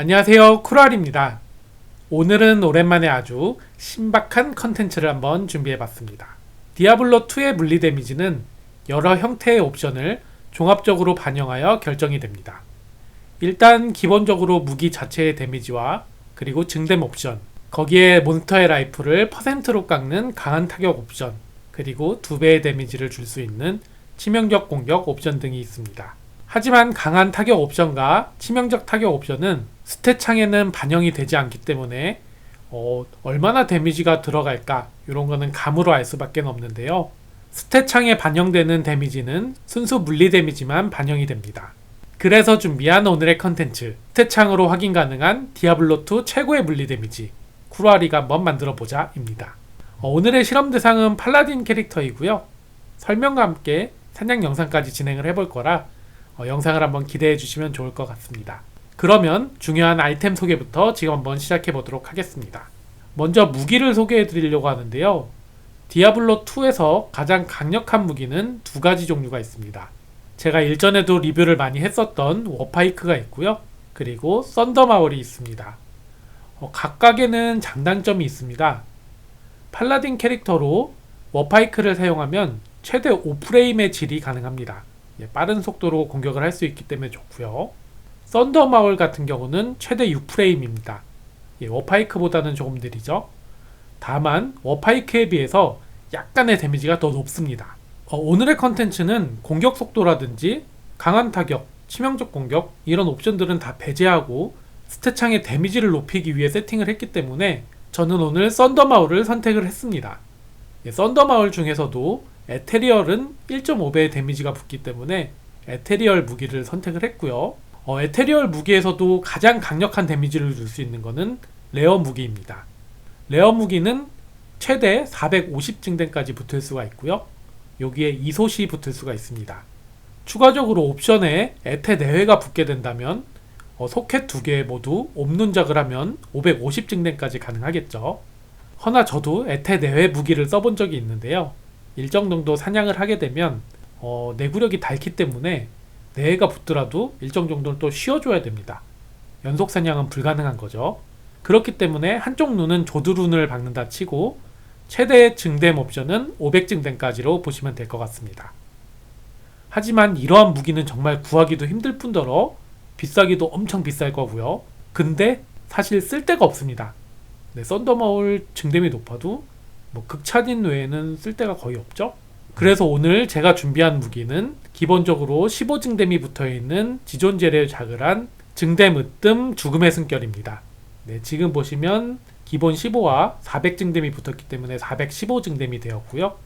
안녕하세요 쿠랄입니다. 오늘은 오랜만에 아주 신박한 컨텐츠를 한번 준비해봤습니다. 디아블로2의 물리 데미지는 여러 형태의 옵션을 종합적으로 반영하여 결정이 됩니다. 일단 기본적으로 무기 자체의 데미지와 그리고 증댐 옵션, 거기에 몬스터의 라이프를 퍼센트로 깎는 강한 타격 옵션, 그리고 두 배의 데미지를 줄 수 있는 치명적 공격 옵션 등이 있습니다. 하지만 강한 타격 옵션과 치명적 타격 옵션은 스탯 창에는 반영이 되지 않기 때문에 어, 얼마나 데미지가 들어갈까 이런 거는 감으로 알 수밖에 없는데요. 스탯 창에 반영되는 데미지는 순수 물리 데미지만 반영이 됩니다. 그래서 준비한 오늘의 컨텐츠 스탯 창으로 확인 가능한 디아블로2 최고의 물리 데미지 쿠루아리가 한번 만들어 보자입니다. 어, 오늘의 실험 대상은 팔라딘 캐릭터이고요. 설명과 함께 사냥 영상까지 진행을 해볼 거라 어, 영상을 한번 기대해 주시면 좋을 것 같습니다. 그러면 중요한 아이템 소개부터 지금 한번 시작해 보도록 하겠습니다. 먼저 무기를 소개해 드리려고 하는데요. 디아블로 2에서 가장 강력한 무기는 두 가지 종류가 있습니다. 제가 일전에도 리뷰를 많이 했었던 워파이크가 있고요. 그리고 썬더마울이 있습니다. 어, 각각에는 장단점이 있습니다. 팔라딘 캐릭터로 워파이크를 사용하면 최대 5프레임의 질이 가능합니다. 예, 빠른 속도로 공격을 할 수 있기 때문에 좋고요. 썬더마울 같은 경우는 최대 6프레임입니다. 예, 워파이크보다는 조금 느리죠. 다만 워파이크에 비해서 약간의 데미지가 더 높습니다. 어, 오늘의 컨텐츠는 공격 속도라든지 강한 타격, 치명적 공격 이런 옵션들은 다 배제하고 스탯창의 데미지를 높이기 위해 세팅을 했기 때문에 저는 오늘 썬더마울을 선택을 했습니다. 예, 썬더마울 중에서도 에테리얼은 1.5배의 데미지가 붙기 때문에 에테리얼 무기를 선택을 했고요. 어, 에테리얼 무기에서도 가장 강력한 데미지를 줄 수 있는 것은 레어 무기입니다. 레어 무기는 최대 450 증대까지 붙을 수가 있고요. 여기에 이소시 붙을 수가 있습니다. 추가적으로 옵션에 에테 내회가 붙게 된다면 어, 소켓 두개 모두 옴눈작을 하면 550 증대까지 가능하겠죠. 허나 저도 에테 내회 무기를 써본 적이 있는데요. 일정 정도 사냥을 하게 되면 어, 내구력이 닳기 때문에 내가 붙더라도 일정 정도는 또 쉬어줘야 됩니다. 연속 사냥은 불가능한 거죠. 그렇기 때문에 한쪽 눈은 조드룬을 박는다 치고 최대 증댐 옵션은 500증댐까지로 보시면 될 것 같습니다. 하지만 이러한 무기는 정말 구하기도 힘들 뿐더러 비싸기도 엄청 비쌀 거고요. 근데 사실 쓸 데가 없습니다. 네, 썬더마울 증댐이 높아도 뭐 극차진 외에는 쓸 데가 거의 없죠. 그래서 오늘 제가 준비한 무기는 기본적으로 15증댐이 붙어있는 지존제를 자글한 증댐 으뜸 죽음의 숨결입니다. 네, 지금 보시면 기본 15와 400증댐이 붙었기 때문에 415증댐이 되었고요.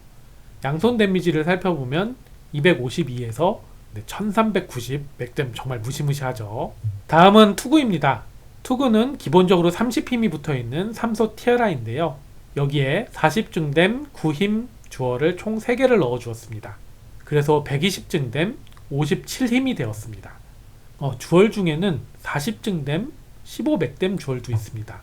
양손 데미지를 살펴보면 252에서 네, 1390 맥댐 정말 무시무시하죠. 다음은 투구입니다. 투구는 기본적으로 30힘이 붙어있는 3소 티아라인데요. 여기에 40증댐 9힘 주어를 총 3개를 넣어 주었습니다. 그래서 120증댐 57힘이 되었습니다. 어, 주얼 중에는 40증댐 15맥댐 주얼도 있습니다.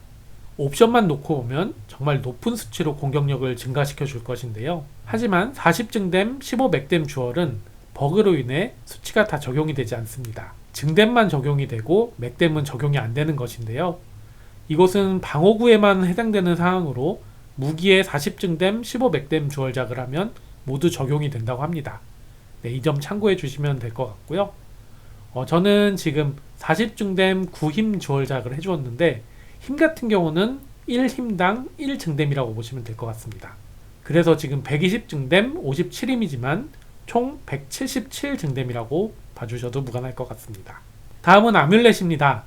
옵션만 놓고 보면 정말 높은 수치로 공격력을 증가시켜 줄 것인데요. 하지만 40증댐 15맥댐 주얼은 버그로 인해 수치가 다 적용이 되지 않습니다. 증댐만 적용이 되고 맥댐은 적용이 안 되는 것인데요. 이것은 방어구에만 해당되는 상황으로 무기에 40증댐 15맥댐 주얼작을 하면 모두 적용이 된다고 합니다. 네, 이 점 참고해 주시면 될 것 같고요. 어, 저는 지금 40증댐 9힘 주얼작을 해주었는데 힘 같은 경우는 1힘당 1증댐이라고 보시면 될 것 같습니다. 그래서 지금 120증댐 57힘이지만 총 177증댐이라고 봐주셔도 무관할 것 같습니다. 다음은 아뮬렛입니다.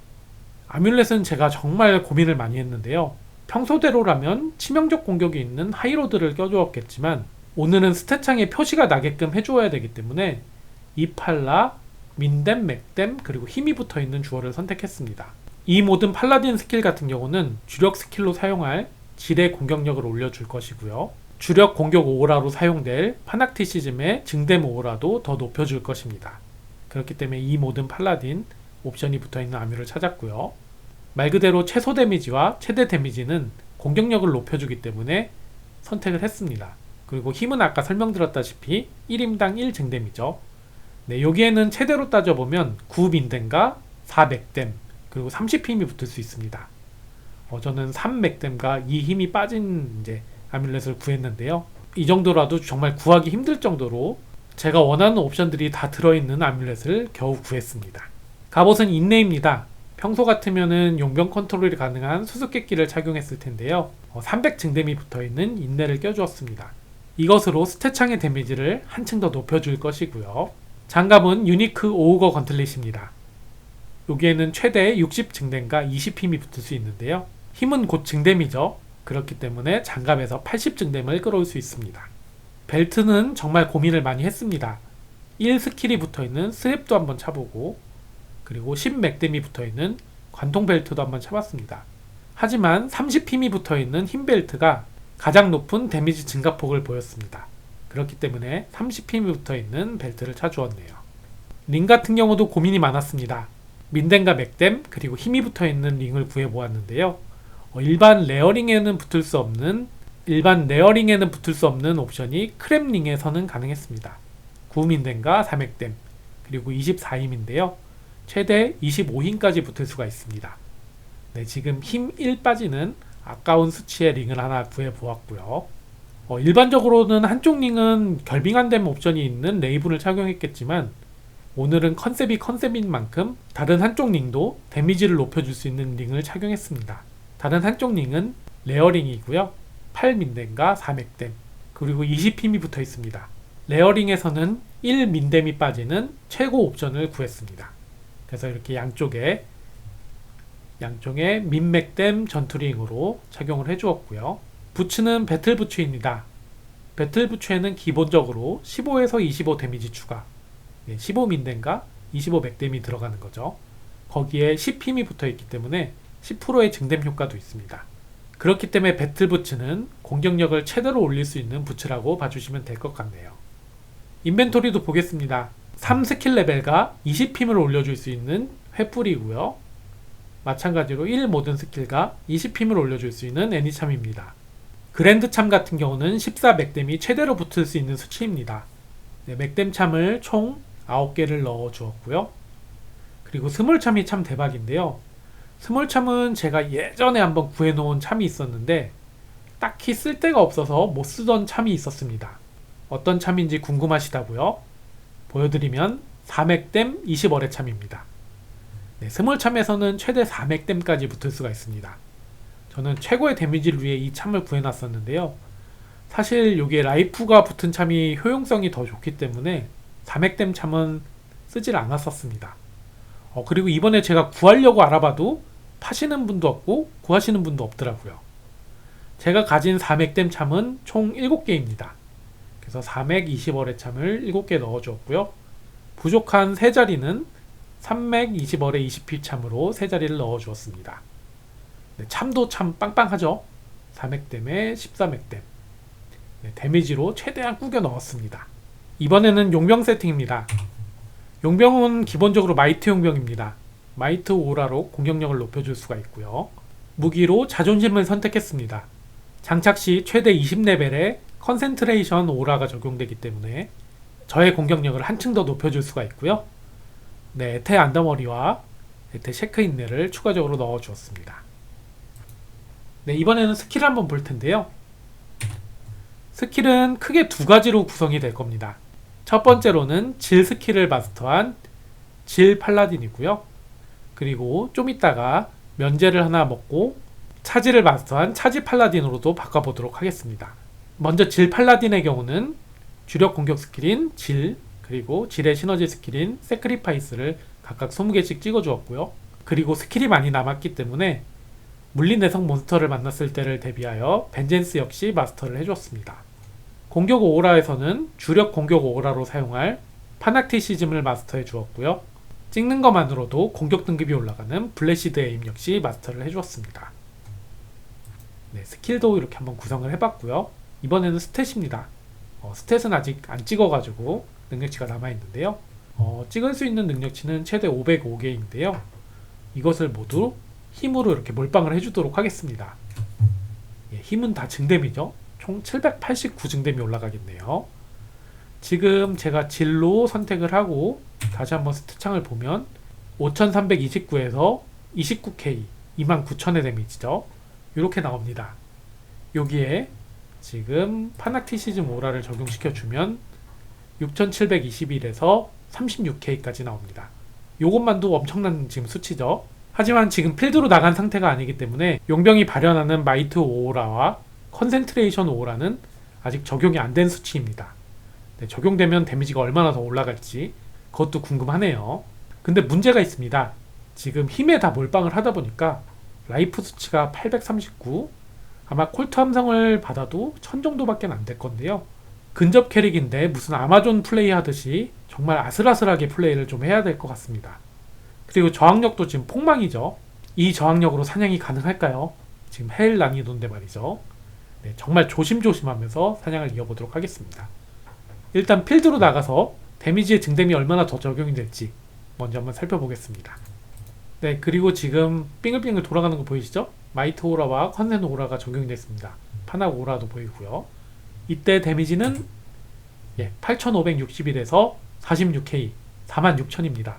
아뮬렛은 제가 정말 고민을 많이 했는데요. 평소대로라면 치명적 공격이 있는 하이로드를 껴주었겠지만 오늘은 스탯창에 표시가 나게끔 해주어야 되기 때문에 이팔라, 민댐, 맥댐 그리고 힘이 붙어있는 주어를 선택했습니다. 이 모든 팔라딘 스킬 같은 경우는 주력 스킬로 사용할 질의 공격력을 올려줄 것이고요. 주력 공격 오라로 사용될 파낙티시즘의 증댐 오라도 더 높여줄 것입니다. 그렇기 때문에 이 모든 팔라딘 옵션이 붙어있는 아뮤를 찾았고요. 말 그대로 최소 데미지와 최대 데미지는 공격력을 높여주기 때문에 선택을 했습니다. 그리고 힘은 아까 설명드렸다시피 1인당 1증댐이죠. 네, 여기에는 최대로 따져보면 9민댐과 400댐, 그리고 30힘이 붙을 수 있습니다. 어, 저는 3맥댐과 2힘이 빠진 이제 아뮬렛을 구했는데요. 이 정도라도 정말 구하기 힘들 정도로 제가 원하는 옵션들이 다 들어있는 아뮬렛을 겨우 구했습니다. 갑옷은 인내입니다. 평소 같으면은 용병 컨트롤이 가능한 수수께끼를 착용했을 텐데요. 300 증댐이 붙어있는 인내를 껴주었습니다. 이것으로 스탯창의 데미지를 한층 더 높여줄 것이고요. 장갑은 유니크 오우거 건틀릿입니다. 여기에는 최대 60 증댐과 20 힘이 붙을 수 있는데요. 힘은 곧 증댐이죠. 그렇기 때문에 장갑에서 80 증댐을 끌어올 수 있습니다. 벨트는 정말 고민을 많이 했습니다. 1 스킬이 붙어있는 스랩도 한번 차보고 그리고 10 맥댐이 붙어있는 관통 벨트도 한번 차봤습니다. 하지만 30 힘이 붙어있는 흰 벨트가 가장 높은 데미지 증가폭을 보였습니다. 그렇기 때문에 30 힘이 붙어있는 벨트를 차주었네요. 링 같은 경우도 고민이 많았습니다. 민댐과 맥댐 그리고 힘이 붙어있는 링을 구해보았는데요. 어, 일반 레어링에는 붙을 수 없는 일반 레어링에는 붙을 수 없는 옵션이 크랩링에서는 가능했습니다. 9민댐과 4맥댐 그리고 24힘인데요. 최대 25힘까지 붙을 수가 있습니다. 네, 지금 힘 1 빠지는 아까운 수치의 링을 하나 구해 보았고요. 어, 일반적으로는 한쪽 링은 결빙 안 된 옵션이 있는 레이븐을 착용했겠지만 오늘은 컨셉이 컨셉인 만큼 다른 한쪽 링도 데미지를 높여줄 수 있는 링을 착용했습니다. 다른 한쪽 링은 레어링이고요. 8민댐과 4맥댐 그리고 20힘이 붙어 있습니다. 레어링에서는 1민댐이 빠지는 최고 옵션을 구했습니다. 그래서 이렇게 양쪽에 양쪽에 민맥댐 전투링으로 착용을 해주었고요. 부츠는 배틀 부츠입니다. 배틀 부츠에는 기본적으로 15에서 25 데미지 추가, 15 민댐과 25 맥댐이 들어가는 거죠. 거기에 10힘이 붙어 있기 때문에 10%의 증댐 효과도 있습니다. 그렇기 때문에 배틀 부츠는 공격력을 최대로 올릴 수 있는 부츠라고 봐주시면 될 것 같네요. 인벤토리도 보겠습니다. 3 스킬 레벨과 20힘을 올려줄 수 있는 횃불이고요. 마찬가지로 1 모든 스킬과 20힘을 올려줄 수 있는 애니참입니다. 그랜드 참 같은 경우는 14 맥댐이 최대로 붙을 수 있는 수치입니다. 네, 맥댐 참을 총 9개를 넣어 주었고요. 그리고 스몰 참이 참 대박인데요. 스몰 참은 제가 예전에 한번 구해 놓은 참이 있었는데 딱히 쓸 데가 없어서 못 쓰던 참이 있었습니다. 어떤 참인지 궁금하시다고요? 보여드리면 4맥댐 20어레 참입니다. 네, 스몰 참에서는 최대 4맥댐까지 붙을 수가 있습니다. 저는 최고의 데미지를 위해 이 참을 구해놨었는데요. 사실 이게 라이프가 붙은 참이 효용성이 더 좋기 때문에 4맥댐 참은 쓰질 않았었습니다. 어, 그리고 이번에 제가 구하려고 알아봐도 파시는 분도 없고 구하시는 분도 없더라고요. 제가 가진 4맥댐 참은 총 7개입니다. 그래서 4맥 20월의 참을 7개 넣어주었고요. 부족한 3자리는 3맥 20월의 20피 참으로 3자리를 넣어주었습니다. 네, 참도 참 빵빵하죠? 4맥댐에 14맥댐. 네, 데미지로 최대한 꾸겨 넣었습니다. 이번에는 용병 세팅입니다. 용병은 기본적으로 마이트 용병입니다. 마이트 오라로 공격력을 높여줄 수가 있고요. 무기로 자존심을 선택했습니다. 장착 시 최대 20레벨의 컨센트레이션 오라가 적용되기 때문에 저의 공격력을 한층 더 높여줄 수가 있고요. 네, 에테 안더머리와 에테 셰크 인내를 추가적으로 넣어 주었습니다. 네, 이번에는 스킬을 한번 볼 텐데요. 스킬은 크게 두 가지로 구성이 될 겁니다. 첫 번째로는 질 스킬을 마스터한 질 팔라딘이고요. 그리고 좀 이따가 면제를 하나 먹고 차지를 마스터한 차지 팔라딘으로도 바꿔보도록 하겠습니다. 먼저 질 팔라딘의 경우는 주력 공격 스킬인 질 그리고 질의 시너지 스킬인 세크리파이스를 각각 20개씩 찍어주었고요. 그리고 스킬이 많이 남았기 때문에 물리 내성 몬스터를 만났을 때를 대비하여 벤젠스 역시 마스터를 해주었습니다. 공격 오라에서는 주력 공격 오라로 사용할 파낙티시즘을 마스터해 주었고요. 찍는 것만으로도 공격 등급이 올라가는 블레시드 에임 역시 마스터를 해주었습니다. 네, 스킬도 이렇게 한번 구성을 해봤고요. 이번에는 스탯입니다. 어, 스탯은 아직 안 찍어가지고 능력치가 남아있는데요. 어, 찍을 수 있는 능력치는 최대 505개인데요. 이것을 모두 힘으로 이렇게 몰빵을 해주도록 하겠습니다. 예, 힘은 다 증댐이죠. 총 789 증댐이 올라가겠네요. 지금 제가 진로 선택을 하고 다시 한번 스트창을 보면 5329에서 29K 29,000의 데미지죠. 이렇게 나옵니다. 여기에 지금 파낙티시즘 오라를 적용시켜주면 6721에서 36K까지 나옵니다. 요것만도 엄청난 지금 수치죠. 하지만 지금 필드로 나간 상태가 아니기 때문에 용병이 발현하는 마이트 오라와 컨센트레이션 오라는 아직 적용이 안 된 수치입니다. 네, 적용되면 데미지가 얼마나 더 올라갈지 그것도 궁금하네요. 근데 문제가 있습니다. 지금 힘에 다 몰빵을 하다 보니까 라이프 수치가 839 아마 콜트 함성을 받아도 1000 정도밖에 안 될 건데요. 근접 캐릭인데 무슨 아마존 플레이 하듯이 정말 아슬아슬하게 플레이를 좀 해야 될 것 같습니다. 그리고 저항력도 지금 폭망이죠. 이 저항력으로 사냥이 가능할까요? 지금 헬 난이도인데 말이죠. 네, 정말 조심조심하면서 사냥을 이어보도록 하겠습니다. 일단 필드로 나가서 데미지의 증dem이 얼마나 더 적용이 될지 먼저 한번 살펴보겠습니다. 네, 그리고 지금 빙글빙글 돌아가는 거 보이시죠? 마이트 오라와 컨센 오라가 적용이 됐습니다. 파낙 오라도 보이고요. 이때 데미지는 예, 8561에서 46K 46,000입니다.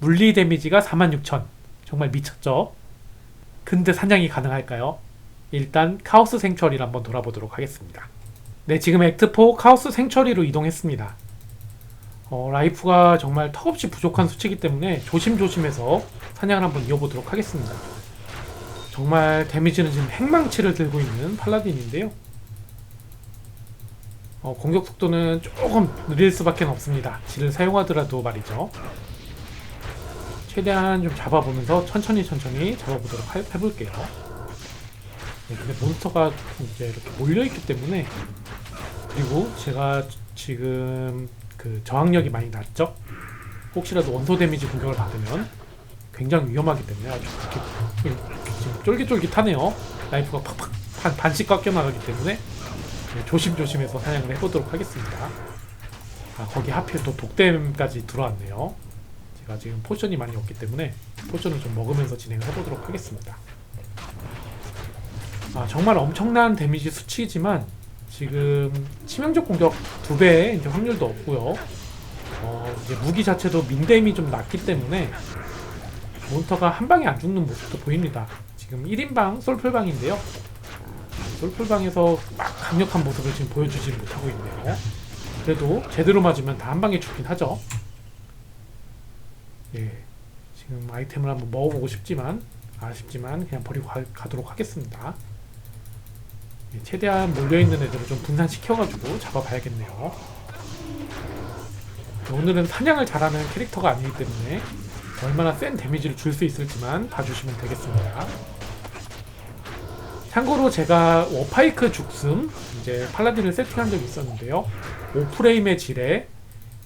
물리 데미지가 46,000 정말 미쳤죠? 근데 사냥이 가능할까요? 일단 카오스 생처리를 한번 돌아보도록 하겠습니다. 네, 지금 액트4 카오스 생처리로 이동했습니다. 어, 라이프가 정말 턱없이 부족한 수치이기 때문에 조심조심해서 사냥을 한번 이어보도록 하겠습니다. 정말 데미지는 지금 핵망치를 들고 있는 팔라딘인데요. 어, 공격 속도는 조금 느릴 수밖에 없습니다. 질을 사용하더라도 말이죠. 최대한 좀 잡아보면서 천천히 천천히 잡아보도록 하- 해볼게요. 네, 근데 몬스터가 이제 이렇게 몰려있기 때문에 그리고 제가 지금 그 저항력이 많이 낮죠? 혹시라도 원소 데미지 공격을 받으면 굉장히 위험하기 때문에 아주 쫄깃쫄깃하네요. 라이프가 팍팍 반, 반씩 깎여 나가기 때문에 네, 조심조심해서 사냥을 해보도록 하겠습니다. 아, 거기 하필 또 독댐까지 들어왔네요. 제가 지금 포션이 많이 없기 때문에 포션을 좀 먹으면서 진행을 해보도록 하겠습니다. 아, 정말 엄청난 데미지 수치이지만 지금 치명적 공격 두 배의 이제 확률도 없고요. 어, 이제 무기 자체도 민댐이 좀 낮기 때문에 몬스터가 한 방에 안 죽는 모습도 보입니다. 지금 1인방 솔플방인데요. 솔플방에서 막 강력한 모습을 지금 보여주지 못하고 있네요. 그래도 제대로 맞으면 다 한 방에 죽긴 하죠. 예, 지금 아이템을 한번 먹어보고 싶지만 아쉽지만 그냥 버리고 가, 가도록 하겠습니다. 예, 최대한 몰려있는 애들을 좀 분산시켜가지고 잡아봐야겠네요. 오늘은 사냥을 잘하는 캐릭터가 아니기 때문에 얼마나 센 데미지를 줄 수 있을지만 봐주시면 되겠습니다. 참고로 제가 워파이크 죽숨 이제 팔라딘을 세팅한 적이 있었는데요. 5프레임의 질에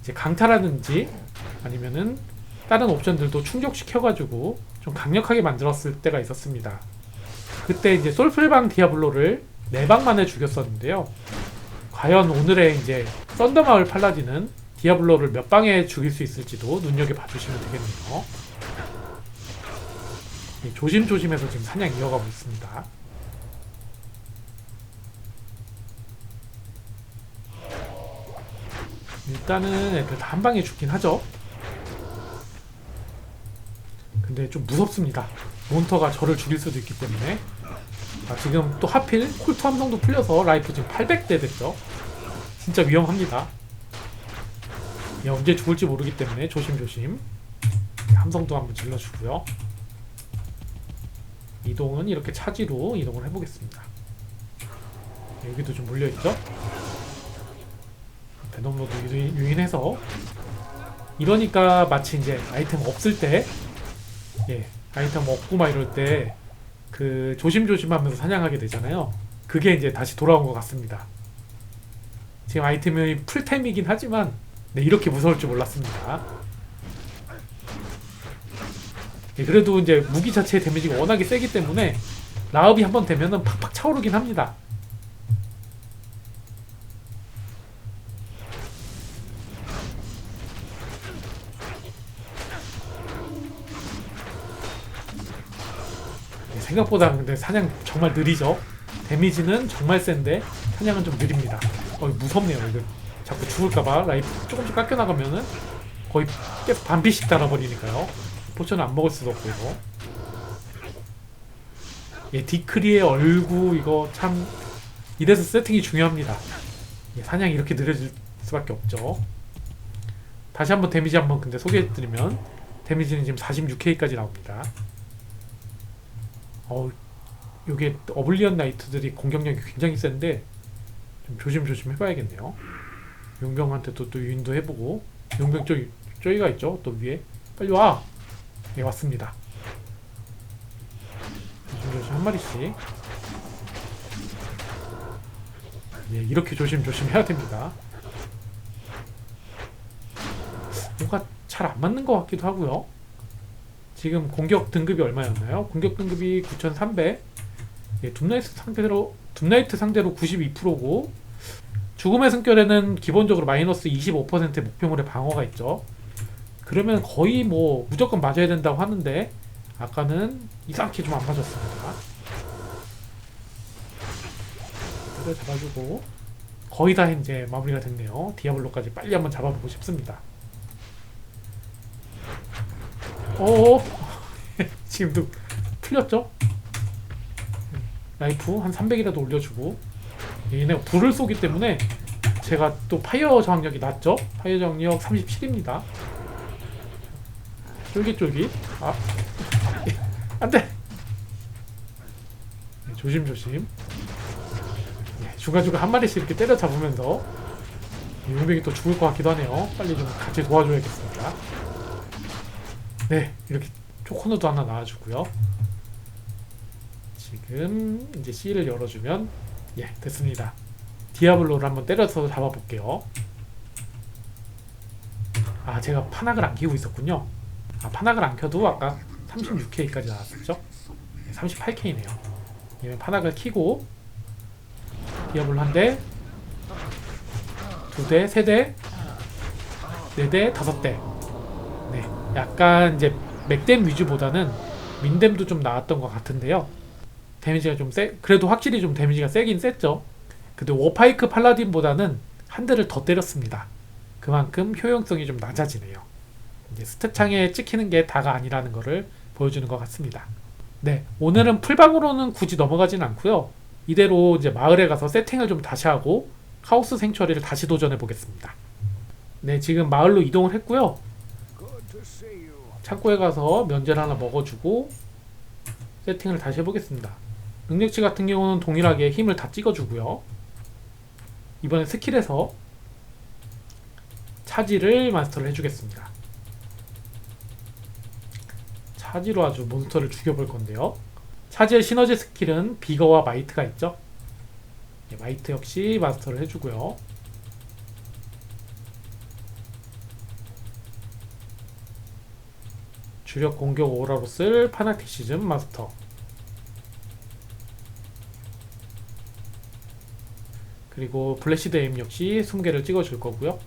이제 강타라든지 아니면은 다른 옵션들도 충족시켜가지고 좀 강력하게 만들었을 때가 있었습니다. 그때 이제 솔플방 디아블로를 4방 만에 죽였었는데요. 과연 오늘의 이제 썬더마을 팔라딘은 디아블로를 몇 방에 죽일 수 있을지도 눈여겨봐 주시면 되겠네요. 예, 조심조심해서 지금 사냥 이어가고 있습니다. 일단은 다한 방에 죽긴 하죠. 근데 좀 무섭습니다. 몬터가 저를 죽일 수도 있기 때문에. 아, 지금 또 하필 콜트 함성도 풀려서 라이프 지금 800대 됐죠. 진짜 위험합니다. 예, 언제 죽을지 모르기 때문에 조심조심. 함성도 한번 질러주고요. 이동은 이렇게 차지로 이동을 해보겠습니다. 예, 여기도 좀 몰려있죠? 베놈로도 유인- 유인해서 이러니까 마치 이제 아이템 없을 때 예, 아이템 없고 막 이럴 때 그 조심조심하면서 사냥하게 되잖아요. 그게 이제 다시 돌아온 것 같습니다. 지금 아이템이 풀템이긴 하지만 네, 이렇게 무서울 줄 몰랐습니다. 예, 그래도 이제 무기 자체의 데미지가 워낙에 세기 때문에 라업이 한번 되면은 팍팍 차오르긴 합니다. 생각보다 근데 사냥 정말 느리죠. 데미지는 정말 센데 사냥은 좀 느립니다. 어 무섭네요. 이거 자꾸 죽을까봐 라이프 조금씩 깎여 나가면은 거의 계속 반피씩 달아버리니까요. 포션을 안 먹을 수도 없고 이거. 예, 디크리의 얼굴 이거 참 이래서 세팅이 중요합니다. 예, 사냥이 이렇게 느려질 수밖에 없죠. 다시 한번 데미지 한번 근데 소개해드리면 데미지는 지금 46K까지 나옵니다. 어우, 요게 어블리언 나이트들이 공격력이 굉장히 센데 좀 조심조심 해봐야겠네요. 용병한테 또, 또 유인도 해보고 용병 저, 저기가 있죠? 또 위에 빨리 와! 예, 왔습니다. 조심조심 한 마리씩 예, 이렇게 조심조심 해야 됩니다. 뭔가 잘 안 맞는 것 같기도 하고요. 지금 공격 등급이 얼마였나요? 공격 등급이 9,300. 예, 둠나이트 상대로 둠나이트 상대로 92%고 죽음의 숨결에는 기본적으로 마이너스 25%의 목표물의 방어가 있죠. 그러면 거의 뭐 무조건 맞아야 된다고 하는데 아까는 이상하게 좀 안 맞았습니다. 잡아주고 거의 다 이제 마무리가 됐네요. 디아블로까지 빨리 한번 잡아보고 싶습니다. 오 지금도 풀렸죠? 라이프 한 300이라도 올려주고. 얘네가 불을 쏘기 때문에 제가 또 파이어 저항력이 낮죠? 파이어 저항력 37입니다. 쫄깃쫄깃. 아. 안돼! 네, 조심조심. 네, 주가주가 한 마리씩 이렇게 때려 잡으면서 용병이 또 죽을 것 같기도 하네요. 빨리 좀 같이 도와줘야겠습니다 네 이렇게 초코노도 하나 나와주고요. 지금 이제 C를 열어주면 예 됐습니다. 디아블로를 한번 때려서 잡아볼게요. 아 제가 판악을 안 키고 있었군요. 아 판악을 안 켜도 아까 36K까지 나왔었죠? 38K네요. 얘는 판악을 키고 디아블로 한 대, 두 대, 세 대, 네 대, 다섯 대. 네, 약간 이제 맥댐 위주보다는 민댐도 좀 나왔던 것 같은데요. 데미지가 좀 세, 그래도 확실히 좀 데미지가 세긴 셌죠. 근데 워파이크 팔라딘보다는 한 대를 더 때렸습니다. 그만큼 효용성이 좀 낮아지네요. 이제 스탯 창에 찍히는 게 다가 아니라는 것을 보여주는 것 같습니다. 네, 오늘은 풀방으로는 굳이 넘어가진 않고요. 이대로 이제 마을에 가서 세팅을 좀 다시 하고 카오스 생처리를 다시 도전해 보겠습니다. 네, 지금 마을로 이동을 했고요. 창고에 가서 면제를 하나 먹어주고 세팅을 다시 해보겠습니다. 능력치 같은 경우는 동일하게 힘을 다 찍어주고요. 이번에 스킬에서 차지를 마스터를 해주겠습니다. 차지로 아주 몬스터를 죽여볼 건데요. 차지의 시너지 스킬은 비거와 마이트가 있죠. 네, 마이트 역시 마스터를 해주고요. 주력 공격 오라로 쓸 파나티시즘 마스터. 그리고 블래시드 에임 역시 20개를 찍어줄 거고요.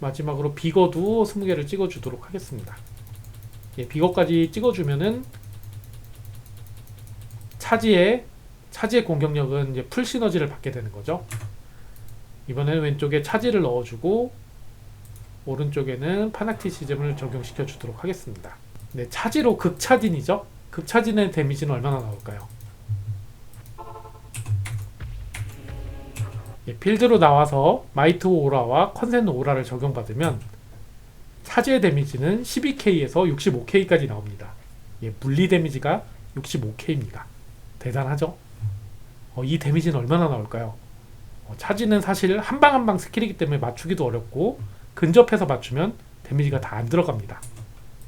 마지막으로 비거도 20개를 찍어주도록 하겠습니다. 예, 비거까지 찍어주면은 차지의 차지의 공격력은 이제 풀 시너지를 받게 되는 거죠. 이번에는 왼쪽에 차지를 넣어주고 오른쪽에는 파낙티시즘을 적용시켜 주도록 하겠습니다. 네, 차지로 극차진이죠. 극차진의 데미지는 얼마나 나올까요? 예, 필드로 나와서 마이트 오라와 컨센 오라를 적용받으면 차지의 데미지는 12K에서 65K까지 나옵니다. 예, 물리 데미지가 65K입니다. 대단하죠? 어, 이 데미지는 얼마나 나올까요? 어, 차지는 사실 한 방 한 방 스킬이기 때문에 맞추기도 어렵고 근접해서 맞추면 데미지가 다 안 들어갑니다.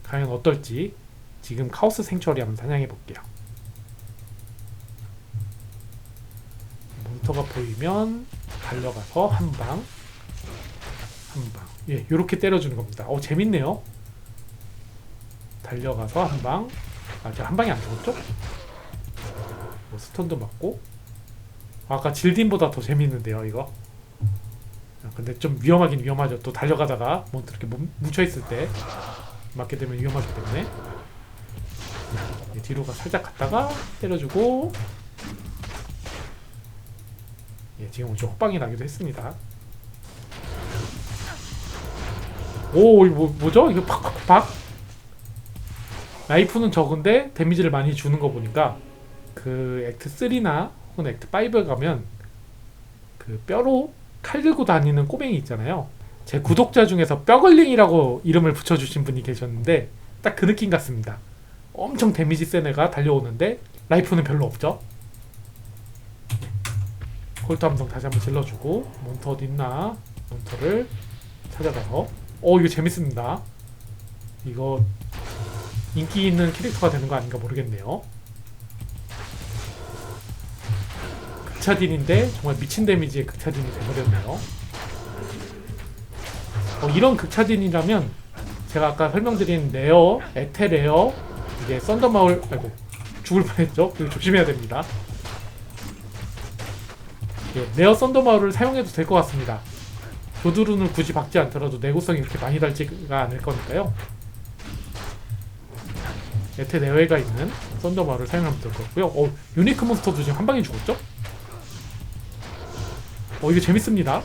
과연 어떨지 지금 카오스 생처리 한번 사냥해 볼게요. 몬스터가 보이면 달려가서 한 방, 한 방. 예, 요렇게 때려주는 겁니다. 어, 재밌네요. 달려가서 한 방. 아, 저한 방이 안 죽었죠? 뭐 스턴도 맞고. 아까 질딘보다 더 재밌는데요, 이거. 아, 근데 좀 위험하긴 위험하죠. 또 달려가다가 뭐 이렇게 뭉- 뭉쳐있을 때 맞게 되면 위험하기 때문에. 예, 뒤로가 살짝 갔다가 때려주고 예, 지금 좀 헛방이 나기도 했습니다. 오, 이거 뭐, 뭐죠? 이거 팍팍팍. 라이프는 적은데 데미지를 많이 주는 거 보니까 그 액트 3나 혹은 액트 5에 가면 그 뼈로 칼 들고 다니는 꼬맹이 있잖아요. 제 구독자 중에서 뼈걸링이라고 이름을 붙여주신 분이 계셨는데 딱 그 느낌 같습니다. 엄청 데미지 센 애가 달려오는데 라이프는 별로 없죠. 콜트 함성 다시 한번 질러주고 몬터 어디 있나 몬터를 찾아가서 어 이거 재밌습니다. 이거 인기 있는 캐릭터가 되는 거 아닌가 모르겠네요. 극차딘인데 정말 미친 데미지의 극차딘이 돼버렸네요. 어, 이런 극차딘이라면 제가 아까 설명드린 레어, 에테 레어, 이게 썬더마을, 아이고 죽을 뻔했죠. 조심해야 됩니다. 예, 레어 썬더마을을 사용해도 될 것 같습니다. 조드룬을 굳이 박지 않더라도 내구성이 그렇게 많이 달지가 않을 거니까요. 에테 내외가 있는 썬더마을을 사용하면 될 것 같고요. 어, 유니크 몬스터도 지금 한 방에 죽었죠? 어, 이거 재밌습니다.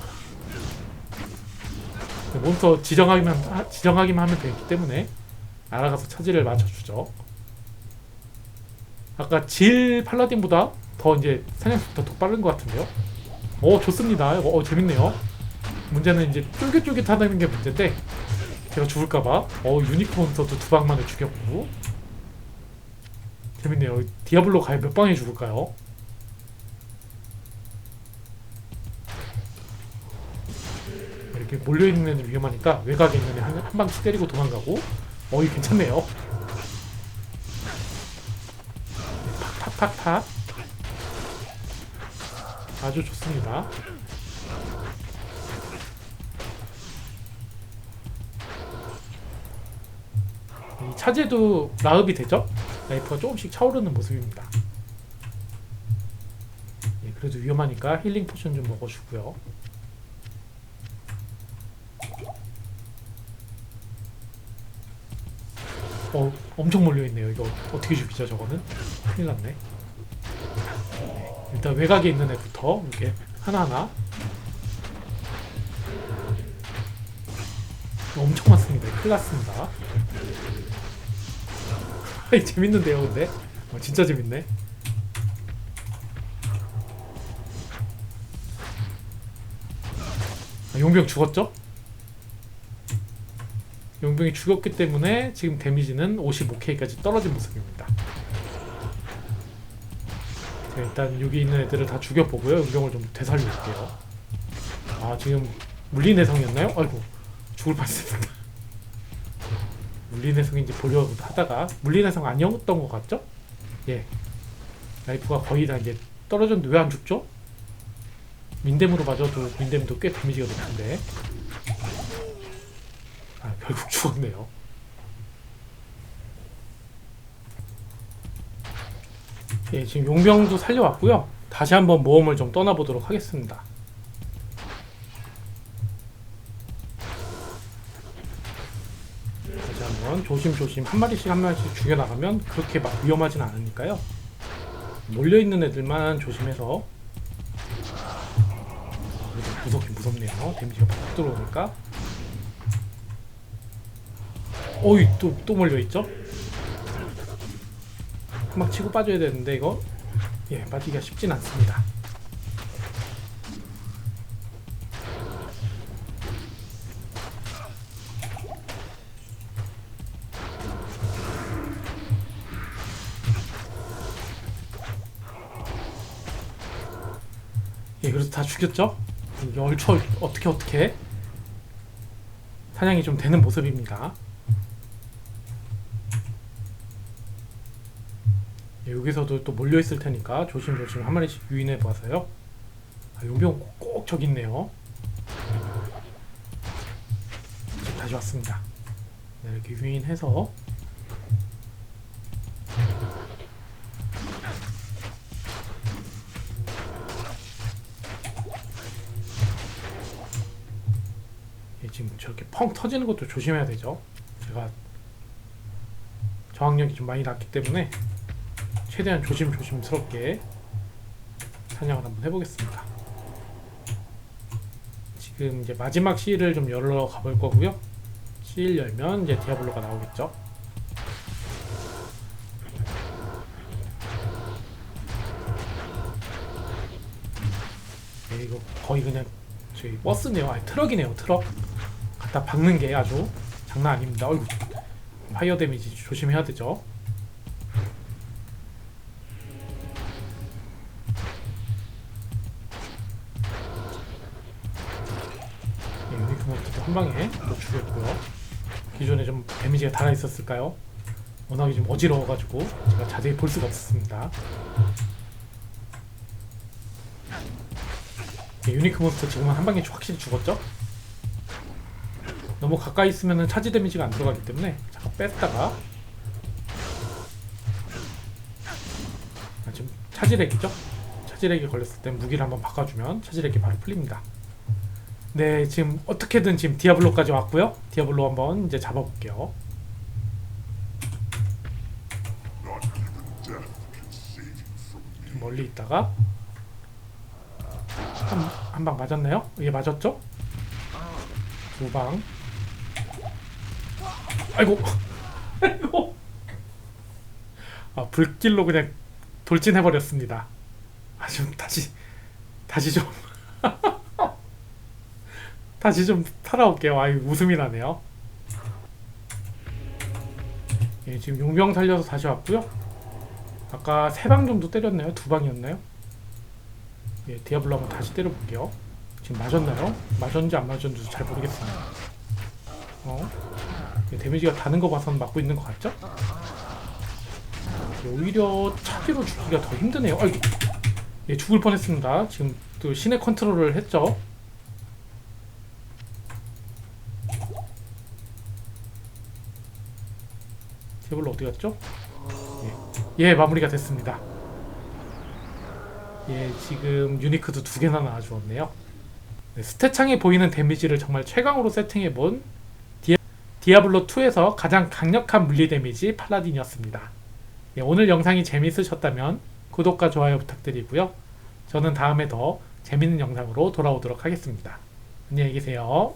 몬스터 지정하기만, 하- 지정하기만 하면 되기 때문에 알아가서 차지를 맞춰주죠. 아까 질 팔라딘보다 더 이제 사냥속도 더 빠른 것 같은데요? 어, 좋습니다. 어, 어, 재밌네요. 문제는 이제 쫄깃쫄깃하다는 게 문제인데 제가 죽을까봐 어 몬스터도 두 방만에 죽였고 재밌네요. 디아블로 과연 몇 방에 죽을까요? 이렇게 몰려있는 애는 위험하니까 외곽에 있는 애 한 방씩 때리고 도망가고 어이 괜찮네요. 팍팍팍팍 아주 좋습니다. 이 차제도 라흡이 되죠? 라이프가 조금씩 차오르는 모습입니다. 예, 그래도 위험하니까 힐링 포션 좀 먹어주고요. 어, 엄청 몰려있네요. 이거 어떻게 죽이죠, 저거는? 큰일 났네. 네, 일단 외곽에 있는 애부터 이렇게 하나하나 엄청 많습니다. 큰일 났습니다. 재밌는데요, 근데? 어, 진짜 재밌네. 아, 용병 죽었죠? 용병이 죽었기 때문에 지금 데미지는 55K까지 떨어진 모습입니다. 자, 일단 여기 있는 애들을 다 죽여보고요. 용병을 좀 되살릴게요. 아 지금 물리내성이었나요? 아이고 죽을 뻔했습니다. 물리내성인지 보려고 하다가 물리내성 아니었던 것 같죠? 예. 라이프가 거의 다 이제 떨어졌는데 왜 안 죽죠? 민댐으로 맞아도 민댐도 꽤 데미지가 높은데 아 결국 죽었네요. 예 지금 용병도 살려왔고요. 다시 한번 모험을 좀 떠나보도록 하겠습니다. 다시 한번 조심조심 한 마리씩 한 마리씩 죽여나가면 그렇게 막 위험하진 않으니까요. 몰려있는 애들만 조심해서 무섭긴 무섭네요. 데미지가 팍 들어오니까 어이 또, 또 몰려있죠? 막 치고 빠져야 되는데 이거 예 빠지기가 쉽진 않습니다 예 그래서 다 죽였죠? 얼추 어떻게 어떻게 사냥이 좀 되는 모습입니다 여기서도 또 몰려 있을 테니까 조심조심 한 마리씩 유인해 봐서요. 아, 용병 꼭, 꼭 저기 있네요. 지금 다시 왔습니다. 네, 이렇게 유인해서 예, 지금 저렇게 펑 터지는 것도 조심해야 되죠. 제가 저항력이 좀 많이 낮기 때문에 최대한 조심조심스럽게 사냥을 한번 해보겠습니다. 지금 이제 마지막 C를 좀 열러 가볼 거고요. C를 열면 이제 디아블로가 나오겠죠. 네, 이거 거의 그냥 저희 버스네요. 아니 트럭이네요. 트럭. 갖다 박는 게 아주 장난 아닙니다. 어이구. 파이어 데미지 조심해야 되죠. 한 방에 또 죽였고요. 기존에 좀 데미지가 달아 있었을까요? 워낙에 좀 어지러워가지고 제가 자세히 볼 수가 없었습니다. 네, 유니크 몬스터 지금은 한 방에 확실히 죽었죠? 너무 가까이 있으면 차지 데미지가 안 들어가기 때문에 잠깐 뺐다가 아, 지금 차지렉이죠? 차지렉이 걸렸을 때 무기를 한번 바꿔주면 차지렉이 바로 풀립니다. 네, 지금 어떻게든 지금 디아블로까지 왔고요. 디아블로 한번 이제 잡아볼게요. 좀 멀리 있다가 한 방 맞았나요? 이게 맞았죠? 두 방. 아이고, 아이고. 아 불길로 그냥 돌진해 버렸습니다. 아 좀 다시 다시 좀 다시 좀 살아올게요. 아이 웃음이 나네요. 예, 지금 용병 살려서 다시 왔고요. 아까 세 방 정도 때렸나요? 두 방이었나요? 예, 디아블로 한번 다시 때려볼게요. 지금 맞았나요? 맞았는지 안 맞았는지 잘 모르겠습니다. 어? 예, 데미지가 다는 거 봐서는 맞고 있는 것 같죠? 예, 오히려 차기로 죽기가 더 힘드네요. 아이고, 예, 죽을 뻔했습니다. 지금 또 신의 컨트롤을 했죠. 디아블로 어디 갔죠? 예, 예 마무리가 됐습니다. 예, 지금 유니크도 두 개나 나와주었네요. 네, 스탯창에 보이는 데미지를 정말 최강으로 세팅해본 디아, 디아블로 2에서 가장 강력한 물리 데미지 팔라딘이었습니다. 예, 오늘 영상이 재밌으셨다면 구독과 좋아요 부탁드리고요. 저는 다음에 더 재밌는 영상으로 돌아오도록 하겠습니다. 안녕히 계세요.